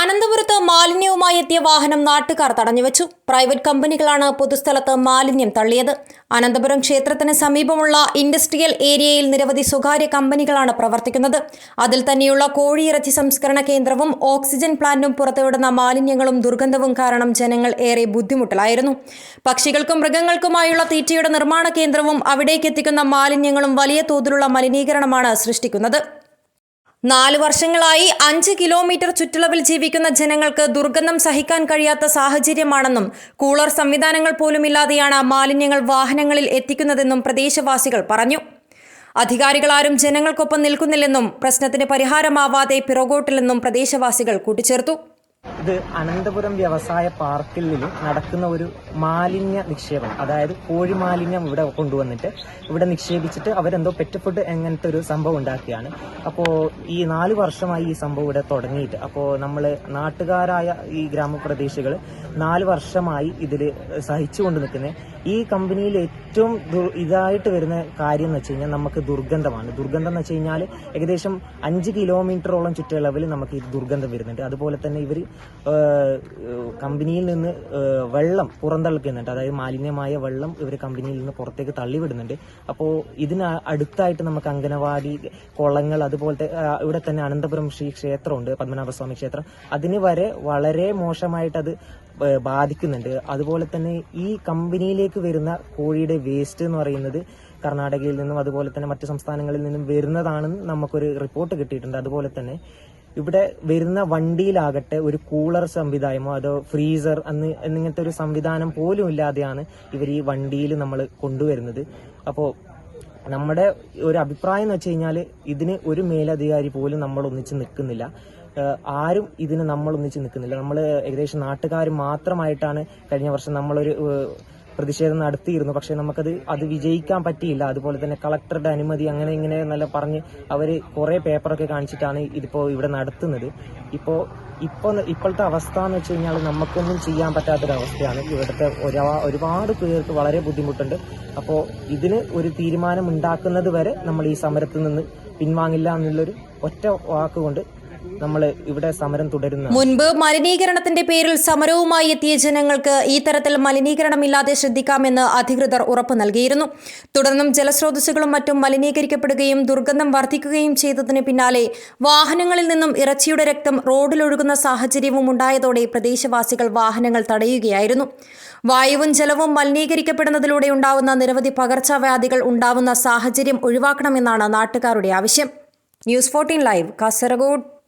അനന്തപുരത്ത് മാലിന്യവുമായി എത്തിയ വാഹനം നാട്ടുകാർ തടഞ്ഞുവച്ചു. പ്രൈവറ്റ് കമ്പനികളാണ് പൊതുസ്ഥലത്ത് മാലിന്യം തള്ളിയത്. അനന്തപുരം ക്ഷേത്രത്തിന് സമീപമുള്ള ഇൻഡസ്ട്രിയൽ ഏരിയയിൽ നിരവധി സ്വകാര്യ കമ്പനികളാണ് പ്രവർത്തിക്കുന്നത്. അതിൽ തന്നെയുള്ള കോഴിയിറച്ചി സംസ്കരണ കേന്ദ്രവും ഓക്സിജൻ പ്ലാന്റും പുറത്തുവിടുന്ന മാലിന്യങ്ങളും ദുർഗന്ധവും കാരണം ജനങ്ങൾ ഏറെ ബുദ്ധിമുട്ടിലായിരുന്നു. പക്ഷികൾക്കും മൃഗങ്ങൾക്കുമായുള്ള തീറ്റയുടെ നിർമ്മാണ കേന്ദ്രവും അവിടേക്കെത്തിക്കുന്ന മാലിന്യങ്ങളും വലിയ തോതിലുള്ള മലിനീകരണമാണ് സൃഷ്ടിക്കുന്നത്. നാല് വർഷങ്ങളായി അഞ്ച് കിലോമീറ്റർ ചുറ്റളവിൽ ജീവിക്കുന്ന ജനങ്ങൾക്ക് ദുർഗന്ധം സഹിക്കാൻ കഴിയാത്ത സാഹചര്യമാണെന്നും കൂളർ സംവിധാനങ്ങൾ പോലുമില്ലാതെയാണ് മാലിന്യങ്ങൾ വാഹനങ്ങളിൽ എത്തിക്കുന്നതെന്നും പ്രദേശവാസികൾ പറഞ്ഞു. അധികാരികളാരും ജനങ്ങൾക്കൊപ്പം നിൽക്കുന്നില്ലെന്നും പ്രശ്നത്തിന് പരിഹാരമാവാതെ പിറകോട്ടില്ലെന്നും പ്രദേശവാസികൾ കൂട്ടിച്ചേർത്തു. ഇത് അനന്തപുരം വ്യവസായ പാർക്കിൽ നടക്കുന്ന ഒരു മാലിന്യ നിക്ഷേപം അതായത് കോഴി മാലിന്യം ഇവിടെ കൊണ്ടുവന്നിട്ട് ഇവിടെ നിക്ഷേപിച്ചിട്ട് അവരെന്തോ പെറ്റ് എങ്ങനത്തെ ഒരു സംഭവം ഉണ്ടാക്കിയാണ്. അപ്പോൾ ഈ നാല് വർഷമായി ഈ സംഭവം ഇവിടെ തുടങ്ങിയിട്ട് അപ്പോൾ നമ്മൾ നാട്ടുകാരായ ഈ ഗ്രാമപ്രദേശികൾ നാല് വർഷമായി ഇതിൽ സഹിച്ചുകൊണ്ട് നിൽക്കുന്നത് ഈ കമ്പനിയിൽ ഏറ്റവും ഇതായിട്ട് വരുന്ന കാര്യം എന്ന് വെച്ച് കഴിഞ്ഞാൽ നമുക്ക് ദുർഗന്ധമാണ്. ദുർഗന്ധം എന്ന് വെച്ച് കഴിഞ്ഞാൽ ഏകദേശം അഞ്ച് കിലോമീറ്ററോളം ചുറ്റളവിൽ നമുക്ക് ഈ ദുർഗന്ധം വരുന്നുണ്ട്. അതുപോലെ തന്നെ ഇവർ കമ്പനിയിൽ നിന്ന് വെള്ളം പുറന്തള്ളിക്കുന്നുണ്ട് അതായത് മാലിന്യമായ വെള്ളം ഇവർ കമ്പനിയിൽ നിന്ന് പുറത്തേക്ക് തള്ളിവിടുന്നുണ്ട്. അപ്പോൾ ഇതിന് അടുത്തായിട്ട് നമുക്ക് അംഗനവാടി കുളങ്ങൾ അതുപോലത്തെ ഇവിടെ തന്നെ അനന്തപുരം ശ്രീ ക്ഷേത്രമുണ്ട് പത്മനാഭസ്വാമി ക്ഷേത്രം. അതിന് വരെ വളരെ മോശമായിട്ട് അത് ബാധിക്കുന്നുണ്ട്. അതുപോലെ തന്നെ ഈ കമ്പനിയിലേക്ക് വരുന്ന കോഴിയുടെ വേസ്റ്റ് എന്ന് പറയുന്നത് കർണാടകയിൽ നിന്നും അതുപോലെ തന്നെ മറ്റു സംസ്ഥാനങ്ങളിൽ നിന്നും വരുന്നതാണെന്ന് നമുക്കൊരു റിപ്പോർട്ട് കിട്ടിയിട്ടുണ്ട്. അതുപോലെ തന്നെ ഇവിടെ വരുന്ന വണ്ടിയിലാകട്ടെ ഒരു കൂളർ സംവിധാനമോ അതോ ഫ്രീസർ അന്ന് എന്നിങ്ങനത്തെ ഒരു സംവിധാനം പോലും ഇല്ലാതെയാണ് ഇവർ ഈ വണ്ടിയിൽ നമ്മൾ കൊണ്ടുവരുന്നത്. അപ്പോൾ നമ്മുടെ ഒരു അഭിപ്രായം എന്ന് വെച്ച് കഴിഞ്ഞാൽ ഇതിന് ഒരു മേലധികാരി പോലും നമ്മൾ ഒന്നിച്ച് നിൽക്കുന്നില്ല. ആരും ഇതിന് നമ്മൾ ഒന്നിച്ച് നിൽക്കുന്നില്ല. നമ്മൾ ഏകദേശം നാട്ടുകാർ മാത്രമായിട്ടാണ് കഴിഞ്ഞ വർഷം നമ്മളൊരു പ്രതിഷേധം നടത്തിയിരുന്നു. പക്ഷെ നമുക്കത് അത് വിജയിക്കാൻ പറ്റിയില്ല. അതുപോലെ തന്നെ കളക്ടറുടെ അനുമതി അങ്ങനെ ഇങ്ങനെ നല്ല പറഞ്ഞ് അവർ കുറെ പേപ്പറൊക്കെ കാണിച്ചിട്ടാണ് ഇതിപ്പോ ഇവിടെ നടത്തുന്നത്. ഇപ്പോ ഇപ്പൊ ഇപ്പോഴത്തെ അവസ്ഥ എന്ന് വെച്ച് കഴിഞ്ഞാൽ നമുക്കൊന്നും ചെയ്യാൻ പറ്റാത്തൊരവസ്ഥയാണ്. ഇവിടുത്തെ ഒരാ- ഒരുപാട് പേർക്ക് വളരെ ബുദ്ധിമുട്ടുണ്ട്. അപ്പോൾ ഇതിന് ഒരു തീരുമാനം ഉണ്ടാക്കുന്നത് വരെ നമ്മൾ ഈ സമരത്തിൽ നിന്ന് പിൻവാങ്ങില്ല എന്നുള്ളൊരു ഒറ്റ വാക്കുകൊണ്ട് നമ്മൾ ഇവിടെ സമരം തുടരുന്നു മുൻപ് മലിനീകരണത്തിന്റെ പേരിൽ സമരവുമായി എത്തിയ ജനങ്ങൾക്ക് ഈ തരത്തിൽ മലിനീകരണമില്ലാതെ ശ്രദ്ധിക്കാമെന്ന് അധികൃതർ ഉറപ്പു നൽകിയിരുന്നു. തുടർന്നും ജലസ്രോതസ്സുകളും മറ്റും മലിനീകരിക്കപ്പെടുകയും ദുർഗന്ധം വർദ്ധിക്കുകയും ചെയ്തതിന് പിന്നാലെ വാഹനങ്ങളിൽ നിന്നും ഇറച്ചിയുടെ രക്തം റോഡിലൊഴുകുന്ന സാഹചര്യവും ഉണ്ടായതോടെ പ്രദേശവാസികൾ വാഹനങ്ങൾ തടയുകയായിരുന്നു. വായുവും ജലവും മലിനീകരിക്കപ്പെടുന്നതിലൂടെ ഉണ്ടാവുന്ന നിരവധി പകർച്ചവ്യാധികൾ ഉണ്ടാവുന്ന സാഹചര്യം ഒഴിവാക്കണമെന്നാണ് നാട്ടുകാരുടെ ആവശ്യം. News fourteen live Kasaragod.